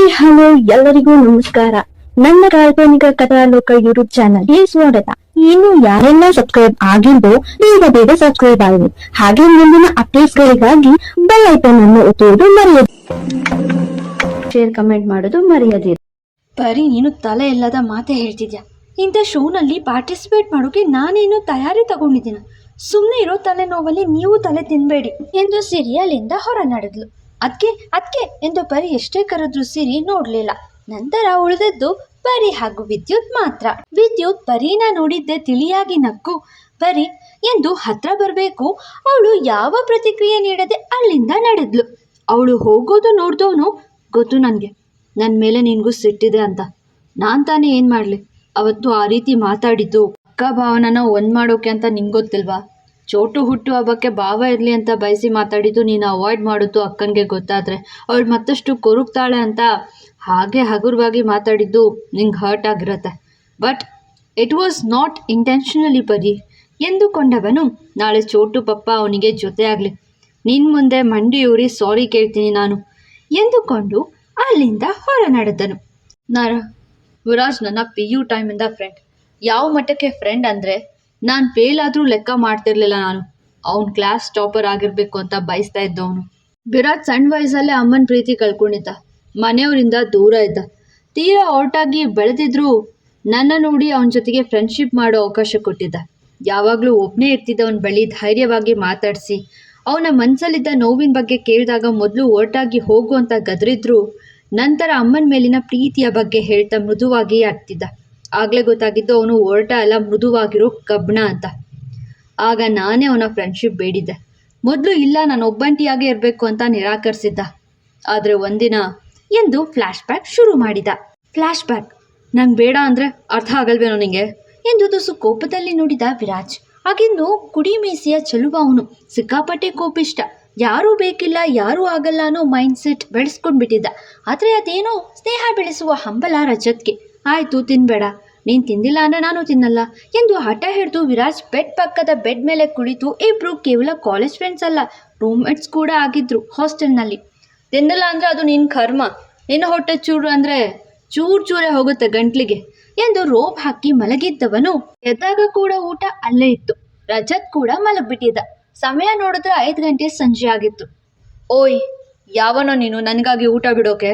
Hi, hello, ಎಲ್ಲರಿಗೂ ನಮಸ್ಕಾರ. ನನ್ನ ಕಾಲ್ಪನಿಕ ಕಥಾಲೋಕ ಯೂಟ್ಯೂಬ್ ಚಾನಲ್ಗೆ ಸ್ವಾಗತ. ಇನ್ನು ಯಾರೆಲ್ಲ ಸಬ್ಸ್ಕ್ರೈಬ್ ಆಗಿಲ್ವೋ, ಬೇಗ ಬೇಗ ಸಬ್ಸ್ಕ್ರೈಬ್ ಆಗಿ. ಹಾಗೆ ಮುಂದಿನ ಅಪ್ಡೇಟ್ಸ್ಗಳಿಗಾಗಿ ಬೆಲ್ ಐಕನ್ ಅನ್ನು ಒತ್ತುವುದು ಮರೆಯದು ಶೇರ್ ಕಮೆಂಟ್ ಮಾಡೋದು ಮರೆಯದಿರಿ. ಬರೀ ನೀನು ತಲೆ ಇಲ್ಲದ ಮಾತೆ ಹೇಳ್ತಿದ್ಯಾ? ಇಂಥ ಶೋನಲ್ಲಿ ಪಾರ್ಟಿಸಿಪೇಟ್ ಮಾಡೋಕೆ ನಾನೇನು ತಯಾರಿ ತಗೊಂಡಿದ್ದೀನಿ? ಸುಮ್ಮನೆ ಇರೋ ತಲೆನೋವಲ್ಲಿ ನೀವು ತಲೆ ತಿನ್ಬೇಡಿ ಎಂದು ಸಿರಿಯಲಿಂದ ಹೊರ ನಡೆದ್ಲು ಅದಕ್ಕೆ ಅದಕ್ಕೆ ಎಂದು ಪರಿ ಎಷ್ಟೇ ಕರೆದ್ರು ಸಿರಿ ನೋಡಲಿಲ್ಲ. ನಂತರ ಉಳಿದದ್ದು ಪರಿ ಹಾಗೂ ವಿದ್ಯುತ್ ಮಾತ್ರ. ವಿದ್ಯುತ್ ಪರಿನ ನೋಡಿದ್ದೆ ತಿಳಿಯಾಗಿ ನಕ್ಕು. ಪರಿ, ಎಂದು ಹತ್ರ ಬರಬೇಕು. ಅವಳು ಯಾವ ಪ್ರತಿಕ್ರಿಯೆ ನೀಡದೆ ಅಲ್ಲಿಂದ ನಡೆದ್ಲು. ಅವಳು ಹೋಗೋದು ನೋಡ್ದವನು ಗೊತ್ತು ನನಗೆ. ನನ್ನ ಮೇಲೆ ನಿನಗೂ ಸಿಟ್ಟಿದೆ ಅಂತ. ನಾನು ತಾನೇ ಏನು ಮಾಡಲಿ? ಅವತ್ತು ಆ ರೀತಿ ಮಾತಾಡಿದ್ದು ಅಕ್ಕ ಭಾವನನ ಒಂದು ಮಾಡೋಕೆ ಅಂತ ನಿಂಗೆ ಗೊತ್ತಿಲ್ವಾ ಚೋಟು ಹುಟ್ಟು ಹಬ್ಬಕ್ಕೆ ಭಾವ ಇರಲಿ ಅಂತ ಬಯಸಿ ಮಾತಾಡಿದ್ದು ನೀನು ಅವಾಯ್ಡ್ ಮಾಡೋದು ಅಕ್ಕನಿಗೆ ಗೊತ್ತಾದರೆ. ಅವಳು ಮತ್ತಷ್ಟು ಕೊರುಗ್ತಾಳೆ ಅಂತ ಹಾಗೆ ಹಗುರವಾಗಿ ಮಾತಾಡಿದ್ದು ನಿಂಗೆ ಹರ್ಟ್ ಆಗಿರತ್ತೆ. But it was not intentionally ಪರಿ ಎಂದುಕೊಂಡವನು ನಾಳೆ ಚೋಟು ಪಪ್ಪ ಅವನಿಗೆ ಜೊತೆ ಆಗಲಿ. ನಿನ್ನ ಮುಂದೆ ಮಂಡಿಯೂರಿ ಸಾರಿ ಕೇಳ್ತೀನಿ ನಾನು ಎಂದುಕೊಂಡು ಅಲ್ಲಿಂದ ಹೊರ ನಡೆದನು. ನಾರ, ವಿರಾಜ್ ನನ್ನ ಪಿ ಯು ಟೈಮಿಂದ ಫ್ರೆಂಡ್ ಯಾವ ಮಟ್ಟಕ್ಕೆ ಫ್ರೆಂಡ್ ಅಂದರೆ ನಾನು ಫೇಲ್ ಆದರೂ ಲೆಕ್ಕ ಮಾಡ್ತಿರ್ಲಿಲ್ಲ ನಾನು. ಅವ್ನು ಕ್ಲಾಸ್ ಟಾಪರ್ ಆಗಿರಬೇಕು ಅಂತ ಬಯಸ್ತಾ ಇದ್ದವನು. ವಿರಾಟ್ ಸಣ್ಣ ವಯಸ್ಸಲ್ಲೇ ಅಮ್ಮನ ಪ್ರೀತಿ ಕಳ್ಕೊಂಡಿದ್ದ. ಮನೆಯವರಿಂದ ದೂರ ಇದ್ದ. ತೀರಾ ಔಟಾಗಿ ಬೆಳೆದಿದ್ರು ನನ್ನ ನೋಡಿ ಅವನ ಜೊತೆಗೆ ಫ್ರೆಂಡ್ಶಿಪ್ ಮಾಡೋ ಅವಕಾಶ ಕೊಟ್ಟಿದ್ದ. ಯಾವಾಗಲೂ ಒಬ್ಬನೇ ಇರ್ತಿದ್ದವನ ಬಳಿ ಧೈರ್ಯವಾಗಿ ಮಾತಾಡಿಸಿ. ಅವನ ಮನಸ್ಸಲ್ಲಿದ್ದ ನೋವಿನ ಬಗ್ಗೆ ಕೇಳಿದಾಗ ಮೊದಲು ಒರಟಾಗಿ ಹೋಗು ಅಂತ ಗದರಿದ್ರು, ನಂತರ ಅಮ್ಮನ ಮೇಲಿನ ಪ್ರೀತಿಯ ಬಗ್ಗೆ ಹೇಳ್ತಾ ಮೃದುವಾಗಿ ಆಡ್ತಿದ್ದ ಆಗಲೇ ಗೊತ್ತಾಗಿದ್ದು ಅವನು ಹೊರಟ ಅಲ್ಲ, ಮೃದುವಾಗಿರೋ ಕಬ್ಬಣ ಅಂತ. ಆಗ ನಾನೇ ಅವನ ಫ್ರೆಂಡ್ಶಿಪ್ ಬೇಡಿದ್ದೆ. ಮೊದಲು ಇಲ್ಲ, ನಾನು ಒಬ್ಬಂಟಿಯಾಗೇ ಇರಬೇಕು ಅಂತ ನಿರಾಕರಿಸಿದ್ದ. ಆದರೆ ಒಂದಿನ ಎಂದು ಫ್ಲ್ಯಾಶ್ ಬ್ಯಾಕ್ ಶುರು ಮಾಡಿದ. ಫ್ಲ್ಯಾಶ್ ಬ್ಯಾಕ್ ನಂಗೆ ಬೇಡ ಅಂದರೆ ಅರ್ಥ ಆಗಲ್ವೇನೋ ನಿಂಗೆ? ಎಂದು ತುಸು ಕೋಪದಲ್ಲಿ ನೋಡಿದ ವಿರಾಜ್. ಆಗಿನ್ನು ಕುಡಿ ಮೀಸೆಯ ಚೆಲುವ ಅವನು. ಸಿಕ್ಕಾಪಟ್ಟೆ ಕೋಪಿಷ್ಟ. ಯಾರೂ ಬೇಕಿಲ್ಲ, ಯಾರೂ ಆಗಲ್ಲ ಅನ್ನೋ ಮೈಂಡ್ ಸೆಟ್ ಬೆಳೆಸ್ಕೊಂಡ್ಬಿಟ್ಟಿದ್ದ. ಆದರೆ ಅದೇನೋ ಸ್ನೇಹ ಬೆಳೆಸುವ ಹಂಬಲ ರಜತ್ಗೆ. ಆಯಿತು, ತಿನ್ಬೇಡ. ನೀನು ತಿಂದಿಲ್ಲ ಅಂದರೆ ನಾನು ತಿನ್ನಲ್ಲ. ಎಂದು ಹಠ ಹಿಡಿದು ವಿರಾಜ್ ಬೆಡ್ ಪಕ್ಕದ ಬೆಡ್ ಮೇಲೆ ಕುಳಿತು ಇಬ್ಬರು ಕೇವಲ ಕಾಲೇಜ್ ಫ್ರೆಂಡ್ಸ್ ಅಲ್ಲ ರೂಮ್ಮೇಟ್ಸ್ ಕೂಡ ಆಗಿದ್ರು ಹಾಸ್ಟೆಲ್ನಲ್ಲಿ ತಿನ್ನಲ್ಲ ಅಂದರೆ ಅದು ನಿನ್ನ ಕರ್ಮ. ನಿನ್ನ ಹೊಟ್ಟೆ ಚೂರು ಅಂದರೆ ಚೂರು ಚೂರೇ ಹೋಗುತ್ತೆ ಗಂಟ್ಲಿಗೆ ಎಂದು ರೋಪ್ ಹಾಕಿ ಮಲಗಿದ್ದವನು. ಎದ್ದಾಗ ಕೂಡ ಊಟ ಅಲ್ಲೇ ಇತ್ತು. ರಜತ್ ಕೂಡ ಮಲಗಿಬಿಟ್ಟಿದ್ದ. ಸಮಯ ನೋಡಿದ್ರೆ ಐದು ಗಂಟೆ ಸಂಜೆ ಆಗಿತ್ತು. ಓಯ್, ಯಾವನೋ ನೀನು ನನಗಾಗಿ ಊಟ ಬಿಡೋಕೆ?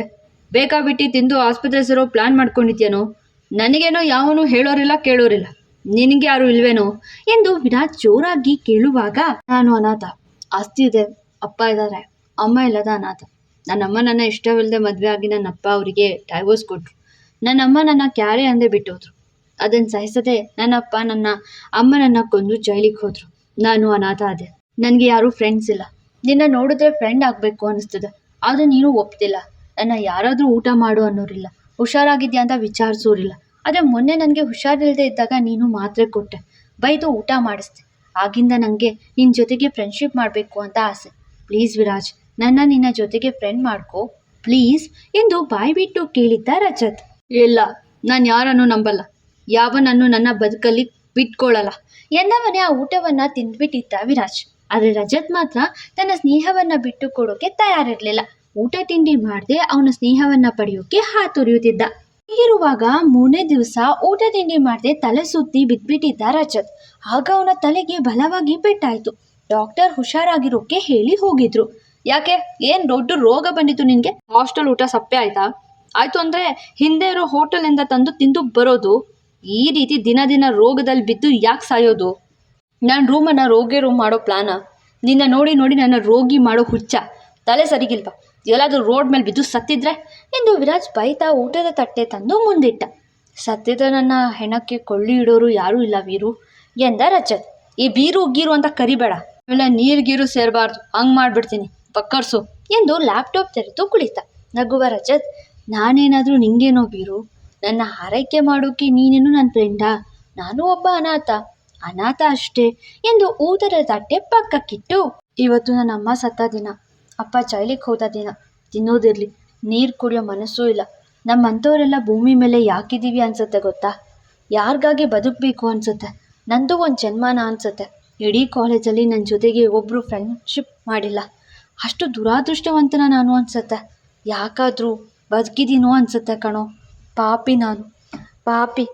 ಬೇಕಾಬಿಟ್ಟು ತಿಂದು ಆಸ್ಪತ್ರೆ ಸೇರೋ ಪ್ಲಾನ್ ಮಾಡ್ಕೊಂಡಿದ್ಯೇನೋ? ನನಗೇನೋ ಯಾವನು ಹೇಳೋರಿಲ್ಲ, ಕೇಳೋರಿಲ್ಲ. ನಿನಗೆ ಯಾರು ಇಲ್ವೇನೋ? ಎಂದು ವಿರಾಟ್ ಜೋರಾಗಿ ಕೇಳುವಾಗ ನಾನು ಅನಾಥ. ಆಸ್ತಿ ಇದೆ, ಅಪ್ಪ ಇದ್ದಾರೆ ಅಮ್ಮ ಇಲ್ಲದ ಅನಾಥ. ನನ್ನಮ್ಮ ನನ್ನ ಇಷ್ಟವಿಲ್ಲದೆ ಮದುವೆ ಆಗಿ ನನ್ನ ಅಪ್ಪ ಅವರಿಗೆ ಡೈವೋರ್ಸ್ ಕೊಟ್ರು. ನನ್ನಮ್ಮ ನನ್ನ ಕ್ಯಾರೆ ಅಂದೇ ಬಿಟ್ಟೋದ್ರು. ಅದನ್ನು ಸಹಿಸದೆ ನನ್ನಪ್ಪ ನನ್ನ ಅಮ್ಮನನ್ನ ಕೊಂದು ಜೈಲಿಗೆ ಹೋದ್ರು. ನಾನು ಅನಾಥ ಆದೆ. ನನಗೆ ಯಾರೂ ಫ್ರೆಂಡ್ಸ್ ಇಲ್ಲ. ನಿನ್ನ ನೋಡಿದ್ರೆ ಫ್ರೆಂಡ್ ಆಗಬೇಕು ಅನಿಸ್ತದೆ ಆದರೆ ನೀನು ಒಪ್ತಿಲ್ಲ. ನನ್ನ ಯಾರಾದರೂ ಊಟ ಮಾಡು ಅನ್ನೋರಿಲ್ಲ. ಹುಷಾರಾಗಿದ್ಯಾ ಅಂತ ವಿಚಾರಿಸೋರಿಲ್ಲ. ಆದರೆ ಮೊನ್ನೆ ನನಗೆ ಹುಷಾರಿಲ್ಲದೆ ಇದ್ದಾಗ ನೀನು ಮಾತ್ರೆ ಕೊಟ್ಟೆ. ಬೈದು ಊಟ ಮಾಡಿಸ್ದೆ. ಆಗಿಂದ ನನಗೆ ನಿನ್ನ ಜೊತೆಗೆ ಫ್ರೆಂಡ್ಶಿಪ್ ಮಾಡಬೇಕು ಅಂತ ಆಸೆ. ಪ್ಲೀಸ್ ವಿರಾಜ್, ನನ್ನ ನಿನ್ನ ಜೊತೆಗೆ ಫ್ರೆಂಡ್ ಮಾಡ್ಕೋ. ಪ್ಲೀಸ್ ಎಂದು ಬಾಯ್ಬಿಟ್ಟು ಕೇಳಿದ್ದ ರಜತ್. ಇಲ್ಲ, ನಾನು ಯಾರನ್ನು ನಂಬಲ್ಲ. ಯಾವನನ್ನು ನನ್ನ ಬದುಕಲ್ಲಿ ಬಿಟ್ಕೊಳ್ಳಲ್ಲ ಎಂದವನೇ ಆ ಊಟವನ್ನ ತಿಂದ್ಬಿಟ್ಟಿದ್ದ ವಿರಾಜ್. ಆದರೆ ರಜತ್ ಮಾತ್ರ ತನ್ನ ಸ್ನೇಹವನ್ನ ಬಿಟ್ಟು ಕೊಡೋಕೆ ತಯಾರಿರಲಿಲ್ಲ. ಊಟ ತಿಂಡಿ ಮಾಡದೆ ಅವನ ಸ್ನೇಹವನ್ನ ಪಡೆಯೋಕೆ ಹಾತೊರೆಯುತ್ತಿದ್ದ. ಹೀಗಿರುವಾಗ ಮೂರನೇ ದಿವಸ ಊಟ ತಿಂಡಿ ಮಾಡದೆ ತಲೆ ಸುತ್ತಿ ಬಿದ್ಬಿಟ್ಟಿದ್ದ ರಜತ್. ಆಗ ಅವನ ತಲೆಗೆ ಬಲವಾಗಿ ಪೆಟ್ಟಾಯಿತು. ಡಾಕ್ಟರ್ ಹುಷಾರಾಗಿರೋಕೆ ಹೇಳಿ ಹೋಗಿದ್ರು. ಯಾಕೆ? ಏನ್ ದೊಡ್ಡ ರೋಗ ಬಂದಿತ್ತು ನಿನ್ಗೆ? ಹಾಸ್ಟೆಲ್ ಊಟ ಸಪ್ಪೆ ಆಯ್ತಾ? ಆಯ್ತು ಅಂದ್ರೆ ಹಿಂದೆ ಇರೋ ಹೋಟೆಲಿಂದ ತಂದು ತಿಂದು ಬರೋದು? ಈ ರೀತಿ ದಿನ ದಿನ ರೋಗದಲ್ಲಿ ಬಿದ್ದು ಯಾಕೆ ಸಾಯೋದು? ನಾನು ರೂಮನ್ನು ರೋಗಿ ರೂಮ್ ಮಾಡೋ ಪ್ಲಾನ. ನಿನ್ನ ನೋಡಿ ನೋಡಿ ನನ್ನ ರೋಗಿ ಮಾಡೋ ಹುಚ್ಚ. ತಲೆ ಸರಿಗಿಲ್ವಾ? ಎಲ್ಲಾದರೂ ರೋಡ್ ಮೇಲೆ ಬಿದ್ದು ಸತ್ತಿದ್ರೆ ಎಂದು ವಿರಾಜ್ ಬೈತಾ ಊಟದ ತಟ್ಟೆ ತಂದು ಮುಂದಿಟ್ಟ. ಸತ್ಯದ ನನ್ನ ಹೆಣಕ್ಕೆ ಕೊಳ್ಳಿ ಇಡೋರು ಯಾರೂ ಇಲ್ಲ ವೀರು, ಎಂದ ರಜತ್ ಈ ಬೀರು, ಗೀರು ಅಂತ ಕರಿಬೇಡ. ಆಮೇಲೆ ನೀರು, ಗೀರು ಸೇರಬಾರ್ದು. ಹಂಗೆ ಮಾಡಿಬಿಡ್ತೀನಿ. ಪಕ್ಕರ್ಸು ಎಂದು ಲ್ಯಾಪ್ಟಾಪ್ ತೆರೆದು ಕುಳಿತ. ನಗುವ ರಜತ್ ನಾನೇನಾದರೂ ನಿಂಗೇನೋ ಬೀರು ನನ್ನ ಆರೈಕೆ ಮಾಡೋಕೆ ನೀನೇನು ನನ್ನ ಫ್ರೆಂಡಾ? ನಾನು ಒಬ್ಬ ಅನಾಥ. ಅನಾಥ ಅಷ್ಟೇ ಎಂದು ಊದರ ತಟ್ಟೆ ಪಕ್ಕಕ್ಕಿಟ್ಟು. ಇವತ್ತು ನನ್ನ ಅಮ್ಮ ಸತ್ತ ದಿನ. ಅಪ್ಪ ಜೈಲಿಗೆ ಹೋದ ದಿನ, ತಿನ್ನೋದಿರಲಿ, ನೀರು ಕುಡಿಯೋ ಮನಸ್ಸೂ ಇಲ್ಲ. ನಮ್ಮಂಥವರೆಲ್ಲ ಭೂಮಿ ಮೇಲೆ ಯಾಕಿದ್ದೀವಿ ಅನ್ಸುತ್ತೆ ಗೊತ್ತಾ? ಯಾರಿಗಾಗಿ ಬದುಕಬೇಕು ಅನ್ಸುತ್ತೆ? ನಂದು ಒಂದು ಜನ್ಮಾನ ಅನ್ಸುತ್ತೆ. ಇಡೀ ಕಾಲೇಜಲ್ಲಿ ನನ್ನ ಜೊತೆಗೆ ಒಬ್ಬರು ಫ್ರೆಂಡ್ಶಿಪ್ ಮಾಡಿಲ್ಲ. ಅಷ್ಟು ದುರಾದೃಷ್ಟವಂತನ ನಾನು ಅನ್ಸುತ್ತೆ. ಯಾಕಾದರೂ ಬದುಕಿದೀನೋ ಅನ್ಸುತ್ತೆ ಕಣೋ. ಪಾಪಿ ನಾನು. ಪಾಪಿ.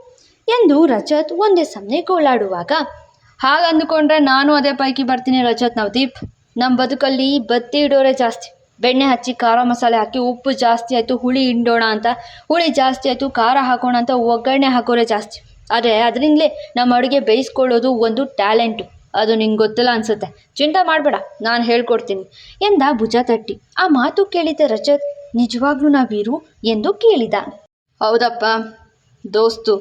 ಎಂದು ರಜತ್ ಒಂದೇ ಸಮನೆ ಗೋಳಾಡುವಾಗ ಹಾಗಂದುಕೊಂಡ್ರೆ ನಾನು ಅದೇ ಪೈಕಿ ಬರ್ತೀನಿ ರಜತ್ ನವದೀಪ್. ನಮ್ಮ ಬದುಕಲ್ಲಿ ಬತ್ತಿ ಇಡೋರೆ ಜಾಸ್ತಿ. ಬೆಣ್ಣೆ ಹಚ್ಚಿ ಖಾರ ಮಸಾಲೆ ಹಾಕಿ ಉಪ್ಪು ಜಾಸ್ತಿ ಆಯಿತು, ಹುಳಿ ಹಿಂಡೋಣ ಅಂತ. ಹುಳಿ ಜಾಸ್ತಿ ಆಯಿತು, ಖಾರ ಹಾಕೋಣ ಅಂತ ಒಗ್ಗರಣೆ ಹಾಕೋರೆ ಜಾಸ್ತಿ. ಆದರೆ ಅದರಿಂದಲೇ ನಮ್ಮ ಅಡುಗೆ ಬೇಯಿಸ್ಕೊಳ್ಳೋದು ಒಂದು ಟ್ಯಾಲೆಂಟು. ಅದು ನಿಂಗೆ ಗೊತ್ತಿಲ್ಲ ಅನ್ಸುತ್ತೆ. ಚಿಂತೆ ಮಾಡಬೇಡ, ನಾನು ಹೇಳ್ಕೊಡ್ತೀನಿ. ಎಂದ ಭುಜ ತಟ್ಟಿ. ಆ ಮಾತು ಕೇಳಿದ ರಜತ್, ನಿಜವಾಗ್ಲೂ ನಾ ವೀರು ಎಂದು ಕೇಳಿದ. ಹೌದಪ್ಪ, ದೋಸ್ತು.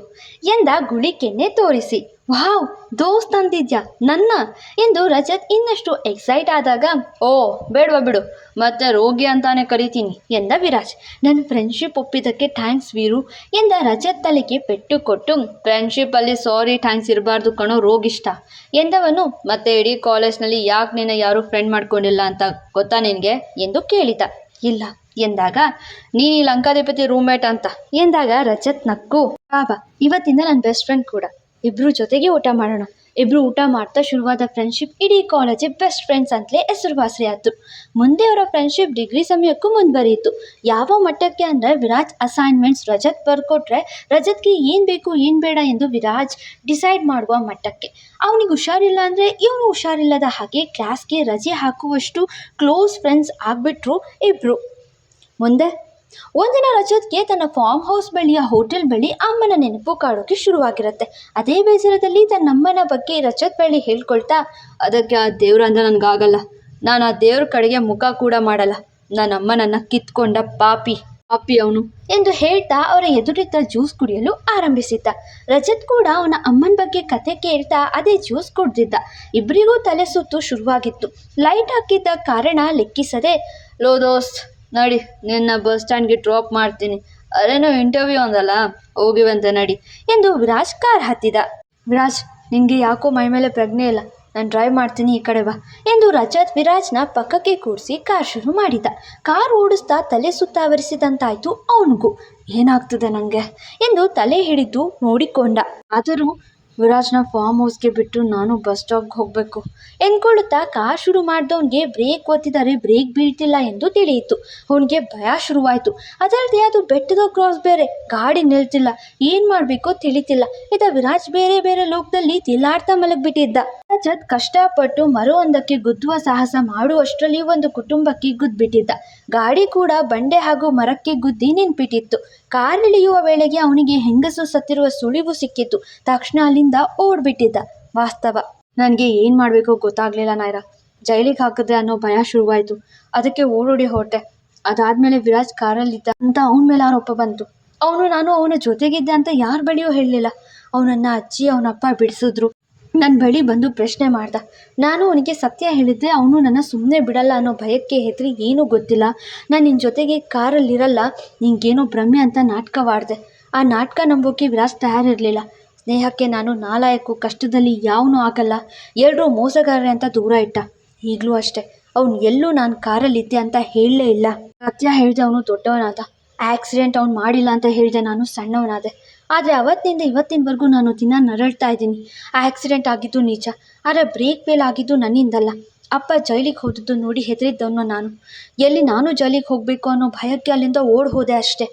ಎಂದ ಗುಳಿಕೆನ್ನೆ ತೋರಿಸಿ. ವಾವ್, ದೋಸ್ತ್ ಅಂತಿದ್ಯಾ? ನನ್ನ? ಎಂದು ರಜತ್ ಇನ್ನಷ್ಟು ಎಕ್ಸೈಟ್ ಆದಾಗ, ಓ, ಬೇಡವಾ ಬಿಡು, ಮತ್ತೆ ರೋಗಿ ಅಂತಾನೆ ಕರಿತೀನಿ ಎಂದ ವಿರಾಜ್. ನನ್ನ ಫ್ರೆಂಡ್ಶಿಪ್ ಒಪ್ಪಿದ್ದಕ್ಕೆ ಥ್ಯಾಂಕ್ಸ್ ವೀರು ಎಂದ ರಜತ್ ತಲೆಗೆ ಪೆಟ್ಟು ಕೊಟ್ಟು ಫ್ರೆಂಡ್ಶಿಪ್ಪಲ್ಲಿ ಸಾರಿ ಥ್ಯಾಂಕ್ಸ್ ಇರಬಾರ್ದು ಕಣೋ ರೋಗಿಷ್ಟ ಎಂದವನು, ಮತ್ತೆ ಇಡೀ ಕಾಲೇಜ್ನಲ್ಲಿ ಯಾಕೆ ನಿನ್ನ ಯಾರೂ ಫ್ರೆಂಡ್ ಮಾಡ್ಕೊಂಡಿಲ್ಲ ಅಂತ ಗೊತ್ತಾ ನಿನಗೆ ಎಂದು ಕೇಳಿದ. ಇಲ್ಲ ಎಂದಾಗ, ನೀನು ಲಂಕಾಧಿಪತಿ ರೂಮ್ಮೇಟ್ ಅಂತ ಎಂದಾಗ ರಜತ್ ನಕ್ಕು, ಬಾಬಾ, ಇವತ್ತಿಂದ ನನ್ನ ಬೆಸ್ಟ್ ಫ್ರೆಂಡ್ ಕೂಡ ಇಬ್ರು ಜೊತೆಗೆ ಊಟ ಮಾಡೋಣ. ಇಬ್ರು ಊಟ ಮಾಡ್ತಾ ಶುರುವಾದ ಫ್ರೆಂಡ್ಶಿಪ್ ಇಡೀ ಕಾಲೇಜೇ ಬೆಸ್ಟ್ ಫ್ರೆಂಡ್ಸ್ ಅಂತಲೇ ಹೆಸರುವಾಸಿ ಆಯ್ತು ಮುಂದೆ ಅವರ ಫ್ರೆಂಡ್ಶಿಪ್ ಡಿಗ್ರಿ ಸಮಯಕ್ಕೂ ಮುಂದುವರಿಯಿತು. ಯಾವ ಮಟ್ಟಕ್ಕೆ ಅಂದರೆ ವಿರಾಜ್ ಅಸೈನ್ಮೆಂಟ್ಸ್ ರಜತ್ ಬರ್ಕೊಟ್ರೆ ರಜತ್ಗೆ ಏನು ಬೇಕು ಏನು ಬೇಡ ಎಂದು ವಿರಾಜ್ ಡಿಸೈಡ್ ಮಾಡುವ ಮಟ್ಟಕ್ಕೆ. ಅವನಿಗೆ ಹುಷಾರಿಲ್ಲ ಅಂದರೆ ಇವನು ಹುಷಾರಿಲ್ಲದ ಹಾಗೆ ಕ್ಲಾಸ್ಗೆ ರಜೆ ಹಾಕುವಷ್ಟು ಕ್ಲೋಸ್ ಫ್ರೆಂಡ್ಸ್ ಆಗಿಬಿಟ್ರು ಇಬ್ಬರು ಮುಂದೆ ಒಂದಿನ ರಜತ್ಗೆ ತನ್ನ ಫಾರ್ಮ್ ಹೌಸ್ ಬಳಿಯ ಹೋಟೆಲ್ ಬಳಿ ಅಮ್ಮನ ನೆನಪು ಕಾಡೋಕೆ ಶುರುವಾಗಿರುತ್ತೆ. ಅದೇ ಬೇಸರದಲ್ಲಿ ತನ್ನ ಅಮ್ಮನ ಬಗ್ಗೆ ರಜತ್ ಬಳಿ ಹೇಳ್ಕೊಳ್ತಾ, ಅದಕ್ಕೆ ಆ ದೇವ್ರು ಅಂದ್ರೆ ನನಗಾಗಲ್ಲ. ನಾನು ಆ ದೇವ್ರ ಕಡೆಗೆ ಮುಖ ಕೂಡ ಮಾಡಲ್ಲ. ನನ್ನ ಅಮ್ಮನನ್ನು ಕಿತ್ಕೊಂಡ ಪಾಪಿ ಪಾಪಿ ಅವನು. ಎಂದು ಹೇಳ್ತಾ ಅವರ ಎದುರಿದ್ದ ಜ್ಯೂಸ್ ಕುಡಿಯಲು ಆರಂಭಿಸಿದ್ದ. ರಜತ್ ಕೂಡ ಅವನ ಅಮ್ಮನ ಬಗ್ಗೆ ಕತೆ ಕೇಳ್ತಾ ಅದೇ ಜ್ಯೂಸ್ ಕುಡ್ದಿದ್ದ. ಇಬ್ಬರಿಗೂ ತಲೆ ಸುತ್ತು ಶುರುವಾಗಿತ್ತು. ಲೈಟ್ ಹಾಕಿದ್ದ ಕಾರಣ ಲೆಕ್ಕಿಸದೆ, ಲೋ ದೋಸ್ತ್ ನಡಿ, ನಿನ್ನ ಬಸ್ ಸ್ಟ್ಯಾಂಡ್ಗೆ ಡ್ರಾಪ್ ಮಾಡ್ತೀನಿ. ಅದೇನೋ ಇಂಟರ್ವ್ಯೂ ಅಂದಲ್ಲ? ಹೋಗಿವಂತೆ ನಡಿ. ಎಂದು ವಿರಾಜ್ ಕಾರ್ ಹತ್ತಿದ. ವಿರಾಜ್, ನಿನಗೆ ಯಾಕೋ ಮೈ ಮೇಲೆ ಪ್ರಜ್ಞೆ ಇಲ್ಲ. ನಾನು ಡ್ರೈವ್ ಮಾಡ್ತೀನಿ ಈ ಕಡೆ ಬಾ ಎಂದು ರಜತ್ ವಿರಾಜ್ನ ಪಕ್ಕಕ್ಕೆ ಕೂರಿಸಿ ಕಾರ್ ಶುರು ಮಾಡಿದ. ಕಾರ್ ಓಡಿಸ್ತಾ ತಲೆ ಸುತ್ತಾವರಿಸಿದಂತಾಯ್ತು ಅವನಿಗೂ. ಏನಾಗ್ತದೆ ನನಗೆ ಎಂದು ತಲೆ ಹಿಡಿದು ನೋಡಿಕೊಂಡ. ಆದರೂ ವಿರಾಜ್ನ ಫಾರ್ಮ್ ಹೌಸ್ಗೆ ಬಿಟ್ಟು ನಾನು ಬಸ್ ಸ್ಟಾಪ್ಗೆ ಹೋಗಬೇಕು. ಎಂದ್ಕೊಳ್ಳುತ್ತಾ ಕಾರ್ ಶುರು ಮಾಡಿದವನಿಗೆ ಬ್ರೇಕ್ ಒತ್ತಿದರೆ ಬ್ರೇಕ್ ಬೀಳ್ತಿಲ್ಲ ಎಂದು ತಿಳಿಯಿತು. ಅವನಿಗೆ ಭಯ ಶುರುವಾಯಿತು. ಅದಲ್ಲದೆ ಅದು ಬೆಟ್ಟದ ಕ್ರಾಸ್ ಬೇರೆ, ಗಾಡಿ ನಿಲ್ತಿಲ್ಲ. ಏನು ಮಾಡಬೇಕೋ ತಿಳಿತಿಲ್ಲ. ಇದ ವಿರಾಜ್ ಬೇರೆ ಬೇರೆ ಲೋಕದಲ್ಲಿ ತಿಲ್ಲಾಡ್ತಾ ಮಲಗಿಬಿಟ್ಟಿದ್ದ. ರಜತ್ ಕಷ್ಟಪಟ್ಟು ಮರವೊಂದಕ್ಕೆ ಗುದ್ದುವ ಸಾಹಸ ಮಾಡುವಷ್ಟರಲ್ಲಿ ಒಂದು ಕುಟುಂಬಕ್ಕೆ ಗುದ್ಬಿಟ್ಟಿದ್ದ. ಗಾಡಿ ಕೂಡ ಬಂಡೆ ಹಾಗೂ ಮರಕ್ಕೆ ಗುದ್ದಿ ನಿಂತ್ಬಿಟ್ಟಿತ್ತು. ಕಾರ್ ಇಳಿಯುವ ವೇಳೆಗೆ ಅವನಿಗೆ ಹೆಂಗಸು ಸತ್ತಿರುವ ಸುಳಿವು ಸಿಕ್ಕಿತ್ತು. ತಕ್ಷಣ ಅಲ್ಲಿಂದ ಓಡ್ಬಿಟ್ಟಿದ್ದ. ವಾಸ್ತವ. ನನಗೆ ಏನು ಮಾಡಬೇಕು ಗೊತ್ತಾಗಲಿಲ್ಲ ನಾಯ್ರ. ಜೈಲಿಗೆ ಹಾಕಿದ್ರೆ ಅನ್ನೋ ಭಯ ಶುರುವಾಯಿತು. ಅದಕ್ಕೆ ಓಡೋಡಿ ಹೊರಟೆ. ಅದಾದ್ಮೇಲೆ ವಿರಾಜ್ ಕಾರಲ್ಲಿದ್ದ ಅಂತ ಅವನ ಮೇಲೆ ಆರೋಪ ಬಂತು. ಅವನು ನಾನು ಅವನ ಜೊತೆಗಿದ್ದೆ ಅಂತ ಯಾರ ಬಳಿಯೂ ಹೇಳಲಿಲ್ಲ. ಅವನನ್ನು ಅಜ್ಜಿ, ಅವನಪ್ಪ ಬಿಡಿಸಿದ್ರು. ನನ್ನ ಬಳಿ ಬಂದು ಪ್ರಶ್ನೆ ಮಾಡ್ದ. ನಾನು ಅವನಿಗೆ ಸತ್ಯ ಹೇಳಿದ್ದೆ ಅವನು ನನ್ನ ಸುಮ್ಮನೆ ಬಿಡಲ್ಲ ಅನ್ನೋ ಭಯಕ್ಕೆ ಹೆದರಿ ಏನೂ ಗೊತ್ತಿಲ್ಲ. ನಾನು ನಿನ್ನ ಜೊತೆಗೆ ಕಾರಲ್ಲಿರಲ್ಲ, ನಿಂಗೇನೋ ಭ್ರಮೆ ಅಂತ ನಾಟಕವಾಡ್ದೆ. ಆ ನಾಟಕ ನಂಬೋಕೆ ವಿರಾಜ್ ತಯಾರಿರಲಿಲ್ಲ. ಸ್ನೇಹಕ್ಕೆ ನಾನು ನಾಲಾಯಕು ಕಷ್ಟದಲ್ಲಿ ಯಾವನೂ ಆಗಲ್ಲ. ಎಲ್ಲರೂ ಮೋಸಗಾರರೆ ಅಂತ ದೂರ ಇಟ್ಟ. ಈಗಲೂ ಅಷ್ಟೇ. ಅವನು ಎಲ್ಲೂ ನಾನು ಕಾರಲ್ಲಿದ್ದೆ ಅಂತ ಹೇಳಲೇ ಇಲ್ಲ. ಸತ್ಯ ಹೇಳಿದೆ ಅವನು ದೊಡ್ಡವನಾದ. ಆಕ್ಸಿಡೆಂಟ್ ಅವ್ನು ಮಾಡಿಲ್ಲ ಅಂತ ಹೇಳಿದೆ ನಾನು ಸಣ್ಣವನಾದೆ. ಆದರೆ ಅವತ್ತಿನಿಂದ ಇವತ್ತಿನವರೆಗೂ ನಾನು ದಿನ ನರಳ್ತಾ ಇದ್ದೀನಿ. ಆ ಆಕ್ಸಿಡೆಂಟ್ ಆಗಿದ್ದು ನಿಜ. ಆದರೆ ಬ್ರೇಕ್ ಫೇಲ್ ಆಗಿದ್ದು ನನ್ನಿಂದಲ್ಲ. ಅಪ್ಪ ಜೈಲಿಗೆ ಹೋದದ್ದು ನೋಡಿ ಹೆದರಿದ್ದವನು ನಾನು. ಎಲ್ಲಿ ನಾನು ಜೈಲಿಗೆ ಹೋಗಬೇಕು ಅನ್ನೋ ಭಯಕ್ಕೆ ಅಲ್ಲಿಂದ ಓಡ್ ಹೋದೆ ಅಷ್ಟೇ.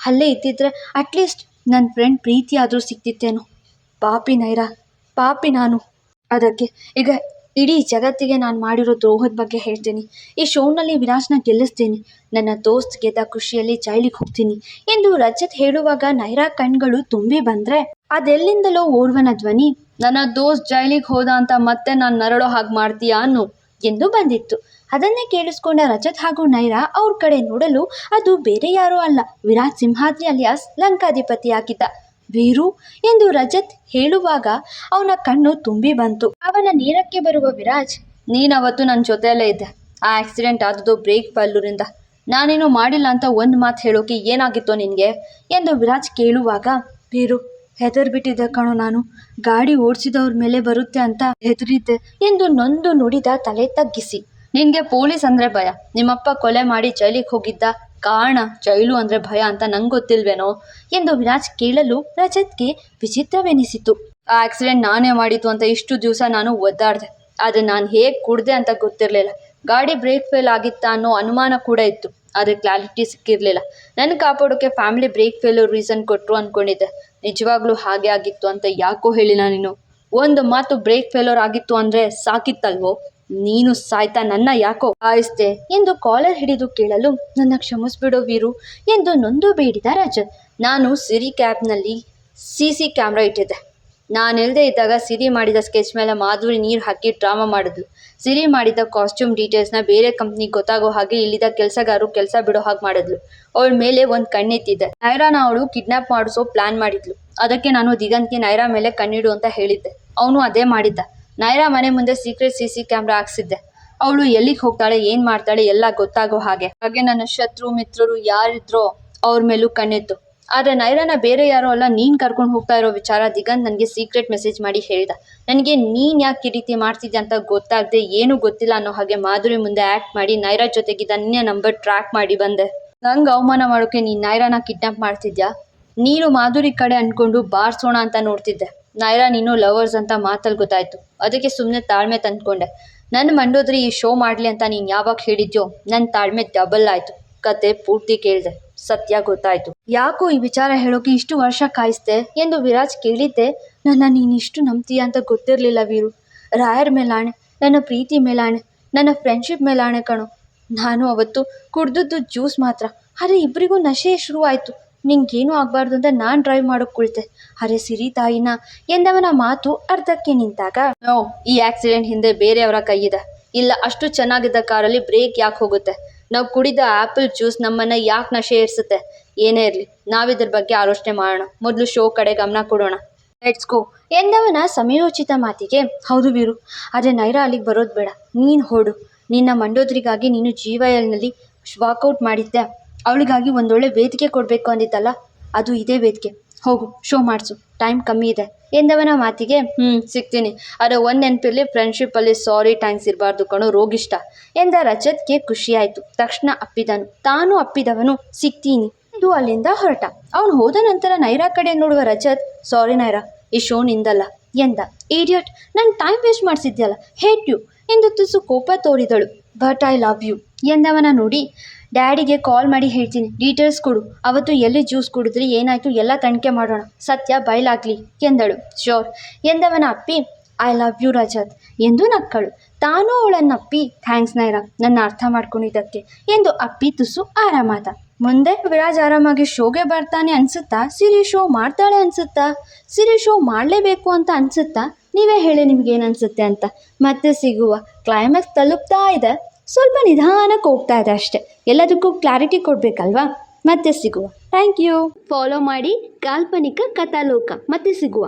ಅಲ್ಲೇ ಇದ್ದಿದ್ರೆ ಅಟ್ಲೀಸ್ಟ್ ನನ್ನ ಫ್ರೆಂಡ್ ಪ್ರೀತಿ ಆದರೂ ಸಿಕ್ತಿತ್ತೇನೋ ಪಾಪಿ ನೈರಾ. ಪಾಪಿ ನಾನು. ಅದಕ್ಕೆ ಈಗ ಇಡೀ ಜಗತ್ತಿಗೆ ನಾನು ಮಾಡಿರೋ ದ್ರೋಹದ ಬಗ್ಗೆ ಹೇಳ್ತೀನಿ. ಈ ಶೋನಲ್ಲಿ ವಿರಾಜ್ನ ಗೆಲ್ಲಿಸ್ತೀನಿ. ನನ್ನ ದೋಸ್ತ್ ಗೆದ್ದ ಖುಷಿಯಲ್ಲಿ ಜೈಲಿಗೆ ಹೋಗ್ತೀನಿ ಎಂದು ರಜತ್ ಹೇಳುವಾಗ ನೈರಾ ಕಣ್ಗಳು ತುಂಬಿ ಬಂದ್ರೆ, ಅದೆಲ್ಲಿಂದಲೋ ಓರ್ವನ ಧ್ವನಿ? ನನ್ನ ದೋಸ್ತ್ ಜೈಲಿಗೆ ಹೋದ ಅಂತ ಮತ್ತೆ ನಾನು ನರಳೋ ಹಾಗೆ ಮಾಡ್ತೀಯಾ ಅನ್ನು? ಎಂದು ಬಂದಿತ್ತು. ಅದನ್ನೇ ಕೇಳಿಸ್ಕೊಂಡ ರಜತ್ ಹಾಗೂ ನೈರಾ ಅವ್ರ ಕಡೆ ನೋಡಲು ಅದು ಬೇರೆ ಯಾರೂ ಅಲ್ಲ. ವಿರಾಜ್ ಸಿಂಹಾದ್ರಿ ಅಲಿಯಾಸ್ ಲಂಕಾಧಿಪತಿ ಆಗಿದ್ದ ವೀರು ಎಂದು ರಜತ್ ಹೇಳುವಾಗ ಅವನ ಕಣ್ಣು ತುಂಬಿ ಬಂತು. ಅವನ ನೇರಕ್ಕೆ ಬರುವ ವಿರಾಜ್ ನೀನವತ್ತು ನನ್ನ ಜೊತೆಯಲ್ಲೇ ಇದ್ದೆ. ಆ ಆಕ್ಸಿಡೆಂಟ್ ಆದದ್ದು ಬ್ರೇಕ್ ಬಲ್ಲೂರಿಂದ. ನಾನೇನು ಮಾಡಿಲ್ಲ ಅಂತ ಒಂದು ಮಾತು ಹೇಳೋಕೆ ಏನಾಗಿತ್ತೋ ನಿನಗೆ? ಎಂದು ವಿರಾಜ್ ಕೇಳುವಾಗ, ವೀರು, ಹೆದರ್ಬಿಟ್ಟಿದ್ದೆ ಕಣೋ ನಾನು. ಗಾಡಿ ಓಡಿಸಿದವ್ರ ಮೇಲೆ ಬರುತ್ತೆ ಅಂತ ಹೆದರಿದ್ದೆ ಎಂದು ನೊಂದು ನುಡಿದ ತಲೆ ತಗ್ಗಿಸಿ. ನಿನಗೆ ಪೊಲೀಸ್ ಅಂದರೆ ಭಯ. ನಿಮ್ಮಪ್ಪ ಕೊಲೆ ಮಾಡಿ ಜೈಲಿಗೆ ಹೋಗಿದ್ದ ಕಾರಣ, ಜೈಲು ಅಂದರೆ ಭಯ ಅಂತ ನಂಗೆ ಗೊತ್ತಿಲ್ವೇನೋ ಎಂದು ವಿರಾಜ್ ಕೇಳಲು ರಜತ್ಗೆ ವಿಚಿತ್ರವೆನಿಸಿತು. ಆ ಆಕ್ಸಿಡೆಂಟ್ ನಾನೇ ಮಾಡಿತು ಅಂತ ಇಷ್ಟು ದಿವಸ ನಾನು ಒದ್ದಾಡಿದೆ. ಆದರೆ ನಾನು ಹೇಗೆ ಕುಡ್ದೆ ಅಂತ ಗೊತ್ತಿರಲಿಲ್ಲ. ಗಾಡಿ ಬ್ರೇಕ್ ಫೇಲ್ ಆಗಿತ್ತಾ ಅನ್ನೋ ಅನುಮಾನ ಕೂಡ ಇತ್ತು. ಆದರೆ ಕ್ಲಾರಿಟಿ ಸಿಕ್ಕಿರಲಿಲ್ಲ. ನನ್ನ ಕಾಪಾಡೋಕ್ಕೆ ಫ್ಯಾಮಿಲಿ ಬ್ರೇಕ್ ಫೇಲ್ಯೂರ್ ರೀಸನ್ ಕೊಟ್ಟರು ಅಂದ್ಕೊಂಡಿದ್ದೆ ನಿಜವಾಗ್ಲೂ ಹಾಗೆ ಆಗಿತ್ತು ಅಂತ ಯಾಕೋ ಹೇಳಿಲ್ಲ ನೀನು. ಒಂದು ಮಾತು ಬ್ರೇಕ್ ಫೇಲೋರ್ ಆಗಿತ್ತು ಅಂದರೆ ಸಾಕಿತ್ತಲ್ವೋ? ನೀನು ಸಾಯ್ತಾ ನನ್ನ ಯಾಕೋ ಕಾಯಿಸ್ತೆ ಎಂದು ಕಾಲರ್ ಹಿಡಿದು ಕೇಳಲು ನನ್ನ ಕ್ಷಮಿಸ್ಬಿಡೋ ವೀರು ಎಂದು ನೊಂದು ಬೇಡಿದ ರಜತ್ ನಾನು ಸಿರಿ ಕ್ಯಾಬ್ನಲ್ಲಿ ಸಿ ಸಿ ಕ್ಯಾಮ್ರಾ ಇಟ್ಟಿದ್ದೆ. ನಾನಿಲ್ಲದೆ ಇದ್ದಾಗ ಸಿರಿ ಮಾಡಿದ ಸ್ಕೆಚ್ ಮೇಲೆ ಮಾಧುರಿ ನೀರು ಹಾಕಿ ಡ್ರಾಮಾ ಮಾಡಿದ್ಲು. ಸಿರಿ ಮಾಡಿದ ಕಾಸ್ಟ್ಯೂಮ್ ಡೀಟೇಲ್ಸ್ನ ಬೇರೆ ಕಂಪ್ನಿಗೆ ಗೊತ್ತಾಗೋ ಹಾಗೆ ಇಲ್ಲಿದ್ದ ಕೆಲಸಗಾರರು ಕೆಲಸ ಬಿಡೋ ಹಾಗೆ ಮಾಡಿದ್ಲು. ಅವಳ ಮೇಲೆ ಒಂದು ಕಣ್ಣೆತ್ತಿದ್ದೆ. ನೈರಾನ ಅವಳು ಕಿಡ್ನಾಪ್ ಮಾಡಿಸೋ ಪ್ಲಾನ್ ಮಾಡಿದ್ಲು. ಅದಕ್ಕೆ ನಾನು ದಿಗಂತ್ಗೆ ನೈರಾ ಮೇಲೆ ಕಣ್ಣಿಡು ಅಂತ ಹೇಳಿದ್ದೆ. ಅವನು ಅದೇ ಮಾಡಿದ್ದ. ನೈರಾ ಮನೆ ಮುಂದೆ ಸೀಕ್ರೆಟ್ ಸಿ ಸಿ ಕ್ಯಾಮ್ರಾ ಹಾಕ್ಸಿದ್ದೆ. ಅವಳು ಎಲ್ಲಿಗೆ ಹೋಗ್ತಾಳೆ, ಏನು ಮಾಡ್ತಾಳೆ ಎಲ್ಲ ಗೊತ್ತಾಗೋ ಹಾಗೆ. ಹಾಗೆ ನನ್ನ ಶತ್ರು, ಮಿತ್ರರು ಯಾರಿದ್ರೋ ಅವ್ರ ಮೇಲೂ ಕಣ್ಣಿತ್ತು. ಆದರೆ ನೈರಾನ ಬೇರೆ ಯಾರೋ ಅಲ್ಲ, ನೀನು ಕರ್ಕೊಂಡು ಹೋಗ್ತಾ ಇರೋ ವಿಚಾರ ದಿಗಂತ್ ನನಗೆ ಸೀಕ್ರೆಟ್ ಮೆಸೇಜ್ ಮಾಡಿ ಹೇಳಿದ. ನನಗೆ ನೀನು ಯಾಕೆ ಈ ರೀತಿ ಮಾಡ್ತಿದ್ದೆ ಅಂತ ಗೊತ್ತಾಗದೆ ಏನೂ ಗೊತ್ತಿಲ್ಲ ಅನ್ನೋ ಹಾಗೆ ಮಾಧುರಿ ಮುಂದೆ ಆ್ಯಕ್ಟ್ ಮಾಡಿ ನೈರಾ ಜೊತೆಗೆ ನಿನ್ನೆ ನಂಬರ್ ಟ್ರ್ಯಾಕ್ ಮಾಡಿ ಬಂದೆ. ನಂಗೆ ಅವಮಾನ ಮಾಡೋಕ್ಕೆ ನೀನು ನೈರಾನ ಕಿಡ್ನಾಪ್ ಮಾಡ್ತಿದ್ಯಾ? ನೀನು ಮಾಧುರಿ ಕಡೆ ಅಂದ್ಕೊಂಡು ಬಾರ್ಸೋಣ ಅಂತ ನೋಡ್ತಿದ್ದೆ. ನೈರಾ, ನೀನು ಲವರ್ಸ್ ಅಂತ ಮಾತಲ್ಲಿ ಗೊತ್ತಾಯ್ತು. ಅದಕ್ಕೆ ಸುಮ್ಮನೆ ತಾಳ್ಮೆ ತಂದ್ಕೊಂಡೆ. ನನ್ನ ಮಂಡೋದ್ರಿ ಈ ಶೋ ಮಾಡಲಿ ಅಂತ ನೀನು ಯಾವಾಗ ಹೇಳಿದ್ಯೋ ನನ್ನ ತಾಳ್ಮೆ ಡಬಲ್ ಆಯಿತು. ಕತೆ ಪೂರ್ತಿ ಕೇಳಿದೆ. ಸತ್ಯ ಗೊತ್ತಾಯ್ತು. ಯಾಕೋ ಈ ವಿಚಾರ ಹೇಳೋಕೆ ಇಷ್ಟು ವರ್ಷ ಕಾಯಿಸ್ದೆ ಎಂದು ವಿರಾಜ್ ಕೇಳಿದ್ದೆ. ನನ್ನ ನೀನು ಇಷ್ಟು ನಂಬ್ತೀಯ ಅಂತ ಗೊತ್ತಿರಲಿಲ್ಲ ವೀರು. ರಾಯರ್ ಮೇಲಾಣೆ, ನನ್ನ ಪ್ರೀತಿ ಮೇಲಾಣೆ, ನನ್ನ ಫ್ರೆಂಡ್ಶಿಪ್ ಮೇಲಾಣೆ ಕಣೋ. ನಾನು ಅವತ್ತು ಕುಡ್ದದ್ದು ಜ್ಯೂಸ್ ಮಾತ್ರ. ಅರೆ ಇಬ್ಬರಿಗೂ ನಶೆ ಶುರುವಾಯಿತು. ನಿಂಗೇನೂ ಆಗಬಾರ್ದು ಅಂತ ನಾನು ಡ್ರೈವ್ ಮಾಡೋಕ್ಕೆ ಕುಳಿತೆ. ಅರೆ ಸಿರಿ ತಾಯಿನ, ಎಂದವನ ಮಾತು ಅರ್ಧಕ್ಕೆ ನಿಂತಾಗ, ನೋ, ಈ ಆಕ್ಸಿಡೆಂಟ್ ಹಿಂದೆ ಬೇರೆಯವರ ಕೈಯಿದೆ. ಇಲ್ಲ, ಅಷ್ಟು ಚೆನ್ನಾಗಿದ್ದ ಕಾರಲ್ಲಿ ಬ್ರೇಕ್ ಯಾಕೆ ಹೋಗುತ್ತೆ? ನಾವು ಕುಡಿದ ಆ್ಯಪಲ್ ಜ್ಯೂಸ್ ನಮ್ಮನ್ನು ಯಾಕೆ ನಶೆ ಏನೇ ಇರಲಿ, ನಾವಿದ್ರ ಬಗ್ಗೆ ಆಲೋಚನೆ ಮಾಡೋಣ. ಮೊದಲು ಶೋ ಕಡೆ ಗಮನ ಕೊಡೋಣ. ಲೆಟ್ಸ್ ಗೋ ಎಂದವನ ಸಮಯೋಚಿತ ಮಾತಿಗೆ, ಹೌದು ವೀರು ಆದರೆ ನೈರ ಅಲ್ಲಿಗೆ ಬರೋದು ಬೇಡ. ನೀನು ಹೊಡು. ನಿನ್ನ ಮಂಡೋದ್ರಿಗಾಗಿ ನೀನು ಜೀವ ಎಲ್ನಲ್ಲಿ ವಾಕೌಟ್ ಮಾಡಿದ್ದೆ. ಅವಳಿಗಾಗಿ ಒಂದೊಳ್ಳೆ ವೇದಿಕೆ ಕೊಡಬೇಕು ಅಂದಿದ್ದಲ್ಲ ಅದು ಇದೇ ವೇದಿಕೆ. ಹೋಗು ಶೋ ಮಾಡಿಸು. ಟೈಮ್ ಕಮ್ಮಿ ಇದೆ. ಎಂದವನ ಮಾತಿಗೆ ಹ್ಞೂ ಸಿಗ್ತೀನಿ. ಆದರೆ ಒಂದು ನೆನಪಿರಲಿ ಫ್ರೆಂಡ್ಶಿಪ್ಪಲ್ಲಿ ಸಾರಿ ಟ್ಯಾಂಕ್ಸ್ ಇರಬಾರ್ದು ಕಣೋ, ರೋಗಿಷ್ಟ. ಎಂದ ರಜತ್ಗೆ ಖುಷಿಯಾಯಿತು. ತಕ್ಷಣ ಅಪ್ಪಿದನು. ತಾನು ಅಪ್ಪಿದವನು, ಸಿಗ್ತೀನಿ. ಇದು ಅಲ್ಲಿಂದ ಹೊರಟ. ಅವನು ಹೋದ ನಂತರ ನೈರಾ ಕಡೆ ನೋಡುವ ರಜತ್ ಸಾರಿ ನೈರಾ, ಈ ಶೋ ನಿಂದಲ್ಲ. ಎಂದ ಏಡಿಯಟ್ ನನ್ನ ಟೈಮ್ ವೇಸ್ಟ್ ಮಾಡಿಸಿದ್ಯಲ್ಲ ಹೇಟ್ ಯು ಎಂದು ತುಸು ಕೋಪ ತೋರಿದಳು. ಬಟ್ ಐ ಲವ್ ಯು ಎಂದವನ ನೋಡಿ ಡ್ಯಾಡಿಗೆ ಕಾಲ್ ಮಾಡಿ ಹೇಳ್ತೀನಿ, ಡೀಟೇಲ್ಸ್ ಕೊಡು. ಅವತ್ತು ಎಲ್ಲಿ ಜ್ಯೂಸ್ ಕುಡಿದ್ರಿ, ಏನಾಯಿತು, ಎಲ್ಲ ತನಿಖೆ ಮಾಡೋಣ. ಸತ್ಯ ಬಯಲಾಗಲಿ, ಎಂದಳು. ಶೋರ್ ಎಂದವನ ಅಪ್ಪಿ, ಐ ಲವ್ ಯು ರಜತ್, ಎಂದು ನಕ್ಕಳು. ತಾನೂ ಅವಳನ್ನಪ್ಪಿ ಥ್ಯಾಂಕ್ಸ್ ನೈರಾ, ನನ್ನ ಅರ್ಥ ಮಾಡ್ಕೊಂಡಿದ್ದಕ್ಕೆ, ಎಂದು ಅಪ್ಪಿ ತುಸು ಆರಾಮಾದ. ಮುಂದೆ ವಿರಾಜ್ ಆರಾಮಾಗಿ ಶೋಗೆ ಬರ್ತಾನೆ ಅನ್ಸುತ್ತಾ? ಸಿರಿ ಶೋ ಮಾಡ್ತಾಳೆ ಅನ್ಸುತ್ತಾ? ಸಿರಿ ಶೋ ಮಾಡಲೇಬೇಕು ಅಂತ ಅನ್ಸುತ್ತಾ? ನೀವೇ ಹೇಳಿ ನಿಮ್ಗೇನು ಅನ್ಸುತ್ತೆ ಅಂತ. ಮತ್ತೆ ಸಿಗುವ ಕ್ಲೈಮ್ಯಾಕ್ಸ್ ತಲುಪ್ತಾ ಇದೆ. ಸ್ವಲ್ಪ ನಿಧಾನಕ್ಕೆ ಹೋಗ್ತಾ ಇದೆ ಅಷ್ಟೆ. ಎಲ್ಲದಕ್ಕೂ ಕ್ಲಾರಿಟಿ ಕೊಡಬೇಕಲ್ವಾ? ಮತ್ತೆ ಸಿಗುವ. ಥ್ಯಾಂಕ್ ಯು ಫಾಲೋ ಮಾಡಿ ಕಾಲ್ಪನಿಕ ಕಥಾಲೋಕ. ಮತ್ತೆ ಸಿಗುವ.